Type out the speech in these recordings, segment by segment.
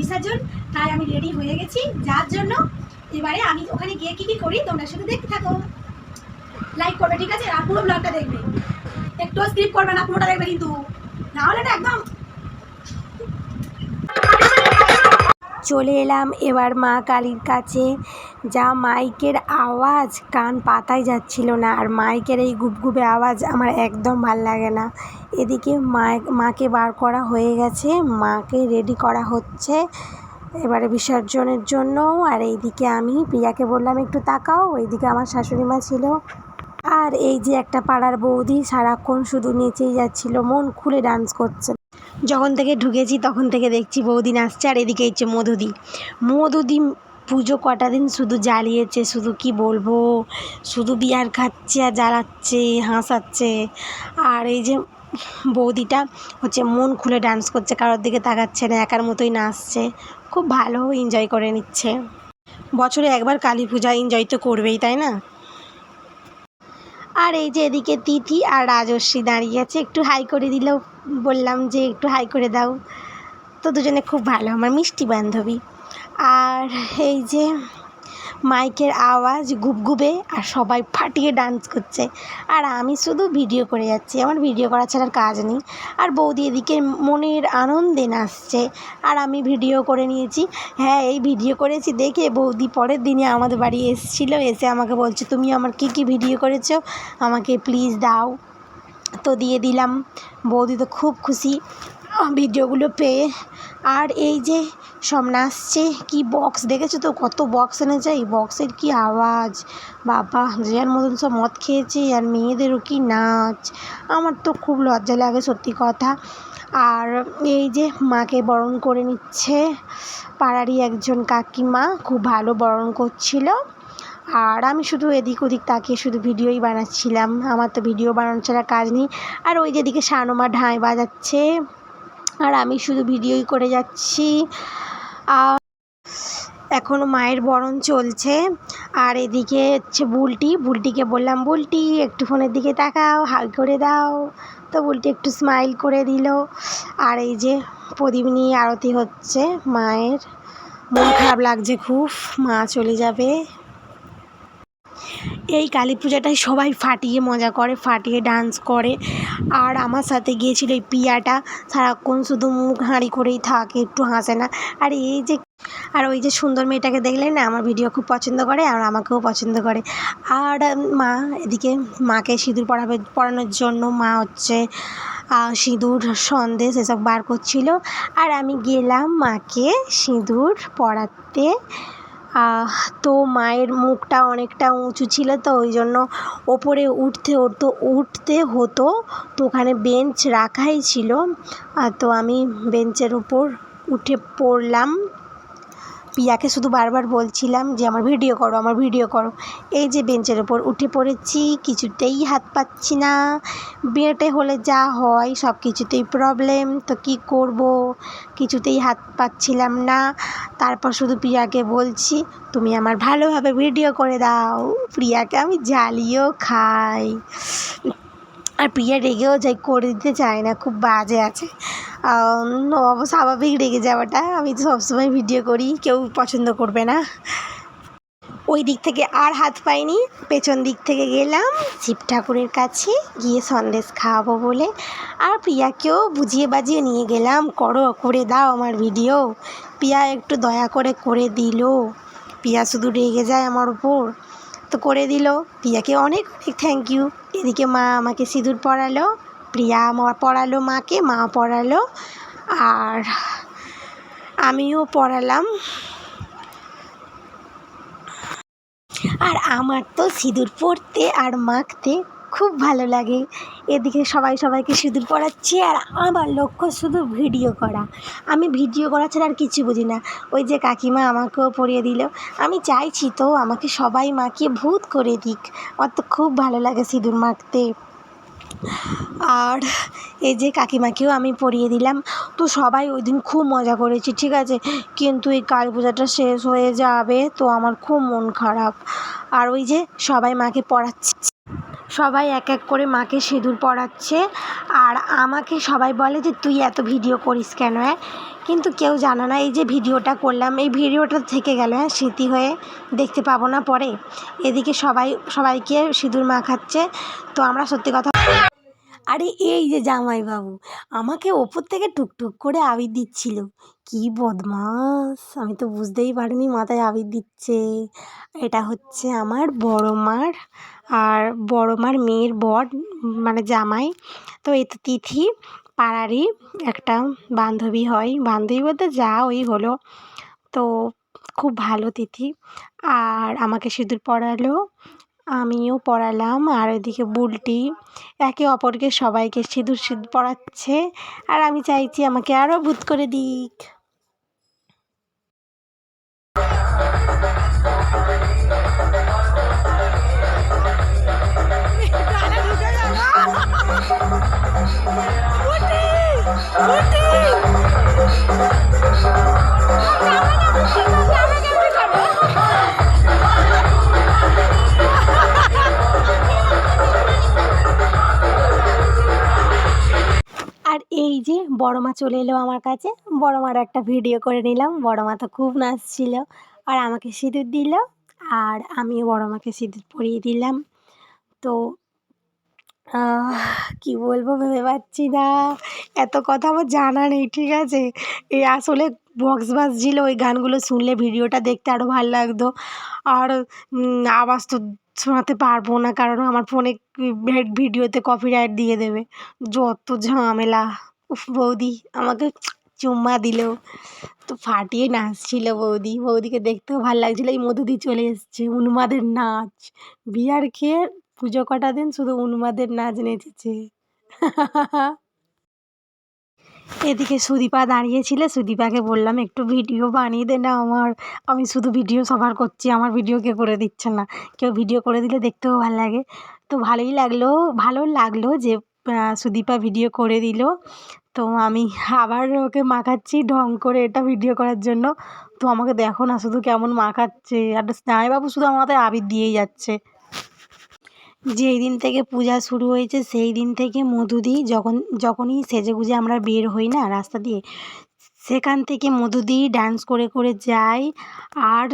বিসর্জন, তাই আমি রেডি হয়ে গেছি। যার জন্য এবারে আমি ওখানে গিয়ে কী কী করি, তোমরা শুধু দেখতে থাকো। লাইক করবে, ঠিক আছে? আর পুরো ব্লগটা দেখবে। একটু স্ক্রিপ্ট করবে না, পুরোটা দেখবে কিন্তু। না হলে না একদম চলে এলাম। এবার মা কালীর কাছে। যা মাইকের আওয়াজ, কান পাতাই যাচ্ছিল না। আর মাইকের এই গুপগুপে আওয়াজ আমার একদম ভালো লাগে না। এদিকে মা মাকে বার করা হয়ে গেছে। মাকে রেডি করা হচ্ছে এবারে বিসর্জনের জন্য। আর এইদিকে আমি প্রিয়াকে বললাম, একটু তাকাও। ওইদিকে আমার শাশুড়ি মা ছিল। আর এই যে একটা পাড়ার বৌদি সারাক্ষণ শুধু নেচেই যাচ্ছিল, মন খুলে ডান্স করছে। যখন থেকে ঢুকেছি তখন থেকে দেখছি বৌদি নাচছে আর এদিকে হচ্ছে মধুদি। মধুদি পুজো কটা দিন শুধু জ্বালিয়েছে, শুধু কি বলব? শুধু বিয়ার খাচ্ছে আর জ্বালাচ্ছে, হাসাচ্ছে। আর এই যে বৌদিটা হচ্ছে মন খুলে ডান্স করছে, কারোর দিকে তাকাচ্ছে না, একার মতোই নাচছে। খুব ভালো এনজয় করে নিচ্ছে। বছরে একবার কালী পূজা এনজয় তো করবেই, তাই না? আর এই যে এদিকে তিথি আর রাজস্বী দাঁড়িয়ে আছে, একটু হাই করে দিলেও বললাম যে একটু হাই করে দাও। তো দুজনে খুব ভালো, আমার মিষ্টি বান্ধবী। আর এই যে মাইকের আওয়াজ গুপগুপে আর সবাই ফাটিয়ে ডান্স করছে। আর আমি শুধু ভিডিও করে যাচ্ছি, আমার ভিডিও করা ছাড়ার কাজ নেই। আর বৌদি এদিকে মনের আনন্দে নাচছে। আর আমি ভিডিও করে নিয়েছি। হ্যাঁ এই ভিডিও করেছি দেখে বৌদি পরের দিনে আমাদের বাড়ি এসেছিল, এসে আমাকে বলছে, তুমি আমার কী কী ভিডিও করেছ? আমাকে প্লিজ দাও। তো দিয়ে দিলাম। বৌদি তো খুব খুশি। ভিডিওগুলো পেয়ে। আর এই যে সব নাচছে কি বক্স দেখেছ তো? কত বক্স এনেছে, এই বক্সের কি আওয়াজ? বাবা যার মতন সব মদ খেয়েছে, আর মেয়েদেরও কি নাচ? আমার তো খুব লজ্জা লাগে সত্যি কথা। আর এই যে মাকে বরণ করে নিচ্ছে পাড়ারই একজন কাকিমা, খুব ভালো বরণ করছিল। আর আমি শুধু এদিক ওদিক তাকিয়ে শুধু ভিডিওই বানাচ্ছিলাম। আমার তো ভিডিও বানানো ছাড়া কাজ নেই। আর ওই যেদিকে সানুমা ঢাঁই বাজাচ্ছে আর আমি শুধু ভিডিওই করে যাচ্ছি। আর এখনও মায়ের বরণ চলছে। আর এদিকে হচ্ছে বুলটি। বুলটিকে বললাম, বুলটি, একটু ফোনের দিকে তাকাও, হাই করে দাও। তো বুলটি একটু স্মাইল করে দিল। আর এই যে প্রদীপ নিয়ে আরতি হচ্ছে মায়ের। মন খারাপ লাগছে খুব, মা চলে যাবে। এই কালী পূজাটায় সবাই ফাটিয়ে মজা করে, ফাটিয়ে ডান্স করে। আর আমার সাথে গিয়েছিল এই পিয়াটা। সারাক্ষণ শুধু মুখ হাঁড়ি করেই থাকে, একটু হাসে না। আর এই যে, আর ওই যে সুন্দর মেয়েটাকে দেখলে না, আমার ভিডিও খুব পছন্দ করে, আর আমাকেও পছন্দ করে। আর মা, এদিকে মাকে সিঁদুর পরাবে, পরানোর জন্য মা হচ্ছে সিঁদুর সন্দেশ এসব বার করছিল। আর আমি গেলাম মাকে সিঁদুর পরাতে। তো মায়ের মুখটা অনেকটা উঁচু ছিল তো, ওই জন্য ওপরে উঠতে হতো উঠতে হতো, তো ওখানে বেঞ্চ রাখাই ছিল। তো আমি বেঞ্চের উপর উঠে পড়লাম। পিয়াকে শুধু বারবার বলছিলাম যে, আমার ভিডিও করো, আমার ভিডিও করো। এই যে বেঞ্চের ওপর উঠে পড়েছি, কিছুতেই হাত পাচ্ছি না। বিয়েতে হলে যা হয়, সব কিছুতেই প্রবলেম তো কি করব? কিছুতেই হাত পাচ্ছিলাম না। তারপর শুধু প্রিয়াকে বলছি, তুমি আমার ভালোভাবে ভিডিও করে দাও। প্রিয়াকে আমি জ্বালিয়েও খাই। আর প্রিয়া রেগেও যাই, করে দিতে চায় না, খুব বাজে আছে। স্বাভাবিক রেগে যাওয়াটা। আমি তো সবসময় ভিডিও করি, কেউ পছন্দ করবে না। ওই দিক থেকে আর হাত পাইনি, পেছন দিক থেকে গেলাম, শিব ঠাকুরের কাছে গিয়ে সন্দেশ খাওয়াবো বলে। আর প্রিয়াকেও বুঝিয়ে বাজিয়ে নিয়ে গেলাম, করো, করে দাও আমার ভিডিও। প্রিয়া একটু দয়া করে করে দিল। প্রিয়া শুধু রেগে যায় আমার উপর। তো করে দিল। প্রিয়াকে অনেক অনেক থ্যাংক ইউ এদিকে মা আমাকে সিঁদুর পড়ালো প্রিয়া আমার পড়ালো মাকে, মা পড়ালো আর আমিও পড়ালাম আর আমার তো সিঁদুর পড়তে আর মাখতে খুব ভালো লাগে। এদিকে সবাই সবাইকে সিঁদুর পরাচ্ছি আর আমার লক্ষ্য শুধু ভিডিও করা। আমি ভিডিও করা ছাড়া আর কিছু বুঝি না। ওই যে কাকিমা আমাকেও পরিয়ে দিল। আমি চাইছি তো আমাকে সবাই মাখিয়ে ভূত করে দিক। আমার তো খুব ভালো লাগে সিঁদুর মাখতে। আর এই যে কাকিমাকেও আমি পরিয়ে দিলাম। তো সবাই ওই দিন খুব মজা করেছি, ঠিক আছে? কিন্তু এই কালী পূজাটা শেষ হয়ে যাবে তো আমার খুব মন খারাপ। আর ওই যে সবাই মাকে পড়াচ্ছে সবাই এক এক করে মাকে সিঁদুর পড়াচ্ছে আর আমাকে সবাই বলে যে, তুই এত ভিডিও করিস কেন হ্যাঁ কিন্তু কেউ জানে না, এই যে ভিডিওটা করলাম, এই ভিডিওটা থেকে গেল হ্যাঁ স্মৃতি হয়ে দেখতে পাবো না পরে। এদিকে সবাই, সবাইকে সিঁদুর মাখাচ্ছে। তো আমরা সত্যি কথা আরে এই যে জামাইবাবু, আমাকে ওপর থেকে টুকটুক করে আবির দিচ্ছিল। কি বদমাস, আমি তো বুঝতেই পারিনি মাথায় আবির দিচ্ছে। এটা হচ্ছে আমার বড় মার আর বড় মার মেয়ের বর মানে জামাই। তো এই তো তিথি, পাড়ারই একটা বান্ধবী হয়। বান্ধবী বলতে যা ওই হলো। তো খুব ভালো তিথি। আর আমাকে সিঁদুর পরালো। আমিও পরালাম আর ওইদিকে বুলটি একে অপরকে সবাইকে সিঁদুর সিঁদুর পরাচ্ছে আর আমি চাইছি আমাকে আরও ভূত করে দিক। আর বড় মা চলে এলো আমার কাছে। বড় মার একটা ভিডিও করে নিলাম। বড় মা তো খুব নাচছিল আর আমাকে সিঁদুর দিল। আর আমিও বড় মাকে সিঁদুর পরিয়ে দিলাম। তো কি বলব ভেবে পাচ্ছি না। এত কথা আমার জানা নেই, ঠিক আছে? এই আসলে বক্স বাজছিল। ওই গানগুলো শুনলে ভিডিওটা দেখতে আরও ভালো লাগতো। আর আওয়াজ তো শোনাতে পারব না। কারণ আমার ফোনে ভিডিওতে কপিরাইট দিয়ে দেবে। যত ঝামেলা। বৌদি আমাকে চুম্মা দিল। তো ফাটিয়ে নাচছিল বৌদি। বৌদিকে দেখতেও ভালো লাগছিল। এই মধু দিয়ে চলে এসছে, উন্মাদের নাচ। বিয়ার খেয়ে পুজো কটা দিন শুধু উন্মাদের নাচ নেচেছে। এদিকে সুদীপা দাঁড়িয়েছিল। সুদীপাকে বললাম, একটু ভিডিও বানিয়ে দে না আমার। আমি শুধু ভিডিও সবার করছি। আমার ভিডিও কেউ করে দিচ্ছে না। কেউ ভিডিও করে দিলে দেখতেও ভালো লাগে। তো ভালোই লাগল, ভালো লাগল যে সুদীপা ভিডিও করে দিল। তো আমি আবার ওকে মাখাচ্ছি, ঢং করে এটা ভিডিও করার জন্য। তো আমাকে দেখো না, শুধু কেমন মাখাচ্ছে। আর স্নায়বাবু শুধু মাথায় আবির দিয়েই যাচ্ছে। যেই দিন থেকে পূজা শুরু হয়েছে, সেই দিন থেকে মধুদি যখন, যখনই সেজে গুজে আমরা বের হই না রাস্তা দিয়ে, সেখান থেকে মধুদি ডান্স করে করে আর আর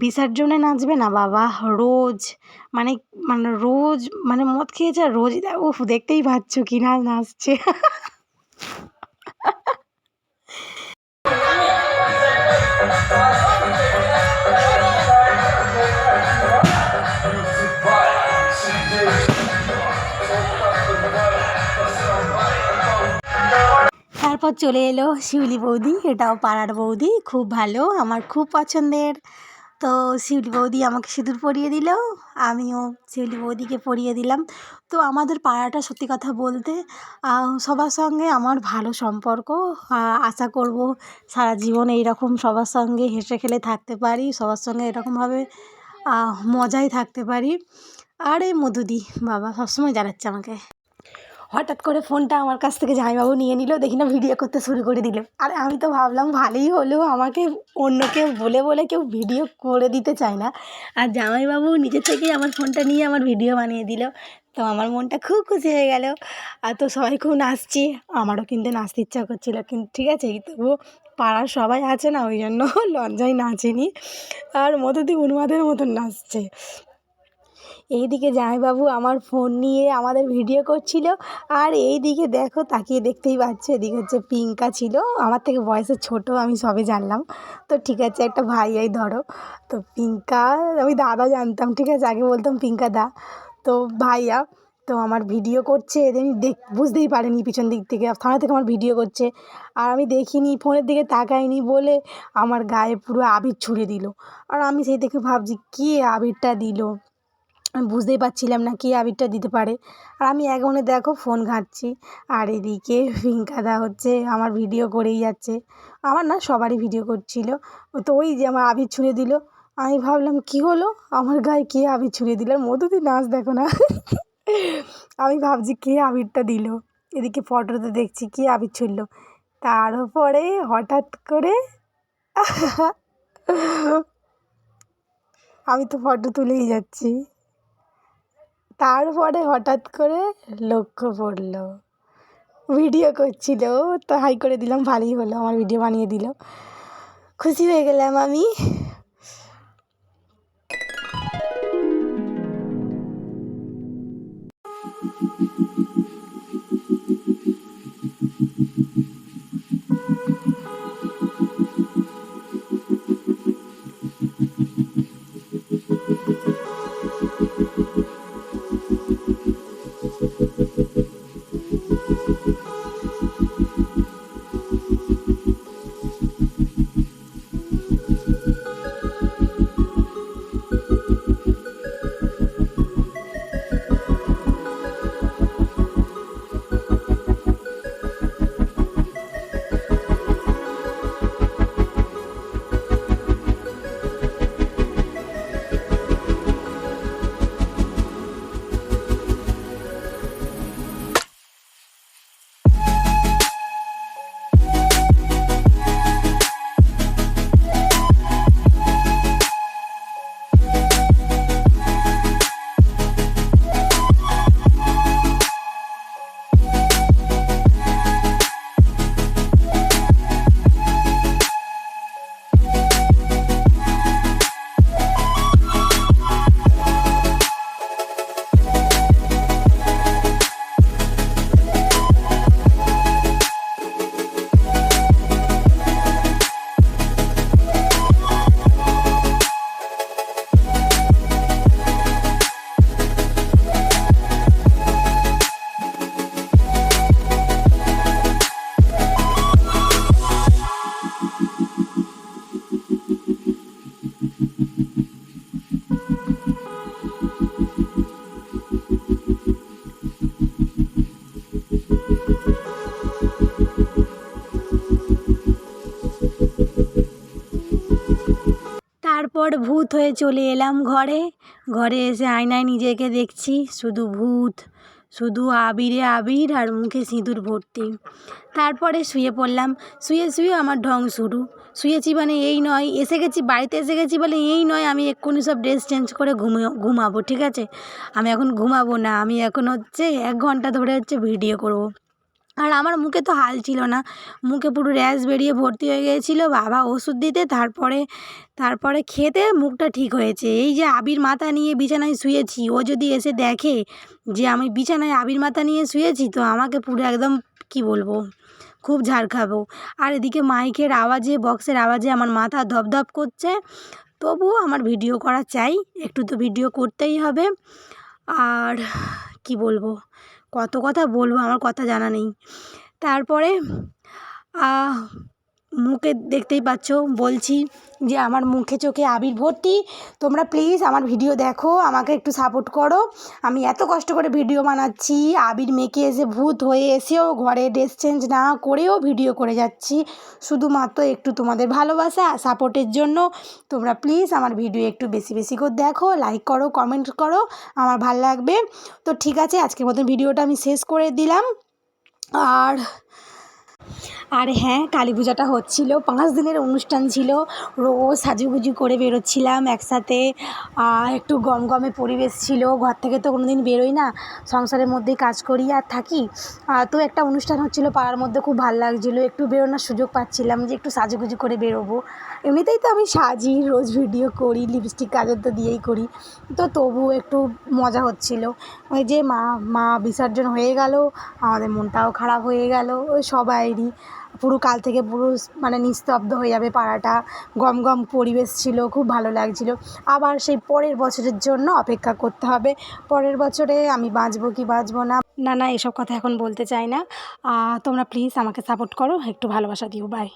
বিসর্জনে নাচবে না বাবা, রোজ। মানে মানে রোজ মানে মদ খেয়েছে আর রোজ, উফ, দেখতেই পাচ্ছ কি না নাচছে। তারপর চলে এলো শিউলি বৌদি, এটাও পাড়ার বৌদি, খুব ভালো, আমার খুব পছন্দের। তো শিউলি বৌদি আমাকে সিঁদুর পরিয়ে দিল, আমিও শিউলি বৌদিকে পরিয়ে দিলাম। তো আমাদের পাড়াটা সত্যি কথা বলতে সবার সঙ্গে আমার ভালো সম্পর্ক। আশা করব সারা জীবন এইরকম সবার সঙ্গে হেসে খেলে থাকতে পারি, সবার সঙ্গে এরকমভাবে মজায় থাকতে পারি। আর এই মধুদি, বাবা, সবসময় জানাচ্ছে আমাকে। হঠাৎ করে ফোনটা আমার কাছ থেকে জামাইবাবু নিয়ে নিল, দেখি না ভিডিও করতে শুরু করে দিল। আর আমি তো ভাবলাম ভালোই হলো, আমাকে অন্য কেউ বলে বলে কেউ ভিডিও করে দিতে চায় না। আর জামাইবাবু নিজে থেকেই আমার ফোনটা নিয়ে আমার ভিডিও বানিয়ে দিল। তো আমার মনটা খুব খুশি হয়ে গেল। আর তো সবাই খুব নাচছে, আমারও কিন্তু নাচতে ইচ্ছা করছিল, কিন্তু ঠিক আছে, তবুও পাড়ার সবাই আছে না, ওই জন্য লজ্জায় নাচেনি। আর মধুদি উন্মাদের মতন নাচছে। এইদিকে জামাইবাবু আমার ফোন নিয়ে আমাদের ভিডিও করছিল, আর এইদিকে দেখো তাকিয়ে দেখতেই পাচ্ছ, এদিকে হচ্ছে পিঙ্কা ছিল, আমার থেকে বয়সে ছোট, আমি সবে জানলাম। তো ঠিক আছে, একটা ভাই ভাইয়াই ধরো, তো পিঙ্কা, আমি দাদা জানতাম, ঠিক আছে, আগে বলতাম পিঙ্কা দা। তো ভাইয়া, তো আমার ভিডিও করছে আমি দেখ, বুঝতেই পারিনি পিছন দিক থেকে, থানা থেকে আমার ভিডিও করছে, আর আমি দেখিনি, ফোনের দিকে তাকাইনি বলে আমার গায়ে পুরো আবির ছুঁড়ে দিল। আর আমি সেই দেখে ভাবছি, কে আবিরটা দিল? আমি বুঝতেই পারছিলাম না কে আবিরটা দিতে পারে। আর আমি এক মনে দেখো ফোন ঘাঁটছি, আর এদিকে পিঙ্কাদা হচ্ছে আমার ভিডিও করেই যাচ্ছে। আমার না সবারই ভিডিও করছিল। তো ওই যে আমার আবির ছুঁড়ে দিল। আমি ভাবলাম, কি হলো? আমার গায়ে কে আবির ছুঁড়ে দিল? আর মধুদি নাচ দেখো না। আমি ভাবছি, কে আবিরটা দিল? এদিকে ফটোতে দেখছি, কে আবির ছুড়লো? তারপরে হঠাৎ করে আমি তো ফটো তুলেই যাচ্ছি। তারপরে হঠাৎ করে লক্ষ্য পড়ল। ভিডিও করছিল, তো হাই করে দিলাম, ভালোই হলো, আমার ভিডিও বানিয়ে দিল। খুশি হয়ে গেলাম আমি। তারপর ভূত হয়ে চলে এলাম ঘরে। ঘরে এসে আয়নায় নিজেকে দেখছি, শুধু ভূত, শুধু আবিরে আবির আর মুখে সিঁদুর ভর্তি। তারপরে শুয়ে পড়লাম, শুয়ে শুয়ে আমার ঢং শুরু। শুয়েছি মানে এই নয়, এসে গেছি, বাড়িতে এসে গেছি বলে এই নয়, আমি এক্ষুনি সব ড্রেস চেঞ্জ করে ঘুমিয়ে, ঘুমাবো, ঠিক আছে? আমি এখন ঘুমাবো না, আমি এখন হচ্ছে এক ঘণ্টা ধরে হচ্ছে ভিডিও করব। আর আমার মুখে তো হাল ছিল না। মুখে পুরো র্যাশ বেরিয়ে ভর্তি হয়ে গিয়েছিল, বাবা ওষুধ দিতে, তারপরে তারপরে খেতে মুখটা ঠিক হয়েছে। এই যে আবির মাথা নিয়ে বিছানায় শুয়েছি, ও যদি এসে দেখে যে আমি বিছানায় আবির মাথা নিয়ে শুয়েছি, তো আমাকে পুরো একদম কী বলব, খুব ঝাড় খাব। আর এদিকে মাইকের আওয়াজে, বক্সের আওয়াজে আমার মাথা ধপধপ করছে। তবুও আমার ভিডিও করা চাই, একটু তো ভিডিও করতেই হবে। আর কি বলব কত কথা বলব আমার কথা জানা নেই। তারপরে মুখে দেখতেই পাচ্ছ, বলছি যে আমার মুখে চোখে আবির ভর্তি। তোমরা প্লিজ আমার ভিডিও দেখো, আমাকে একটু সাপোর্ট করো। আমি এত কষ্ট করে ভিডিও বানাচ্ছি, আবির মেখে এসে ভূত হয়ে এসেও ঘরে ড্রেস চেঞ্জ না করেও ভিডিও করে যাচ্ছি। শুধুমাত্র একটু তোমাদের ভালোবাসা সাপোর্টের জন্য। তোমরা প্লিজ আমার ভিডিও একটু বেশি বেশি করে দেখো লাইক করো কমেন্ট করো, আমার ভালো লাগবে। তো ঠিক আছে, আজকের মতন ভিডিওটা আমি শেষ করে দিলাম। আর আর হ্যাঁ কালী পূজাটা হচ্ছিল। পাঁচ দিনের অনুষ্ঠান ছিল। রোজ সাজুগুজু করে বেরোচ্ছিলাম একসাথে। একটু গমগমে পরিবেশ ছিল। ঘর থেকে তো কোনো দিন বেরোই না। সংসারের মধ্যেই কাজ করি আর থাকি। তো একটা অনুষ্ঠান হচ্ছিল, পাড়ার মধ্যে খুব ভালো লাগছিল। একটু বেরোনোর সুযোগ পাচ্ছিলাম যে একটু সাজুগুজু করে বেরোবো। এমনিতেই তো আমি সাজি, রোজ ভিডিও করি, লিপস্টিক কাজের তো দিয়েই করি। তো তবু একটু মজা হচ্ছিল। ওই যে মা মা বিসর্জন হয়ে গেল। আমাদের মনটাও খারাপ হয়ে গেল। ওই সবাইরই। পুরো কাল থেকে পুরো মানে নিস্তব্ধ হয়ে যাবে পাড়াটা। গম গম পরিবেশ ছিল, খুব ভালো লাগছিল। আবার সেই পরের বছরের জন্য অপেক্ষা করতে হবে। পরের বছরে আমি বাঁচবো কি বাঁচবো না। না না এসব কথা এখন বলতে চাই না। তোমরা প্লিজ আমাকে সাপোর্ট করো। একটু ভালোবাসা দিও। বাই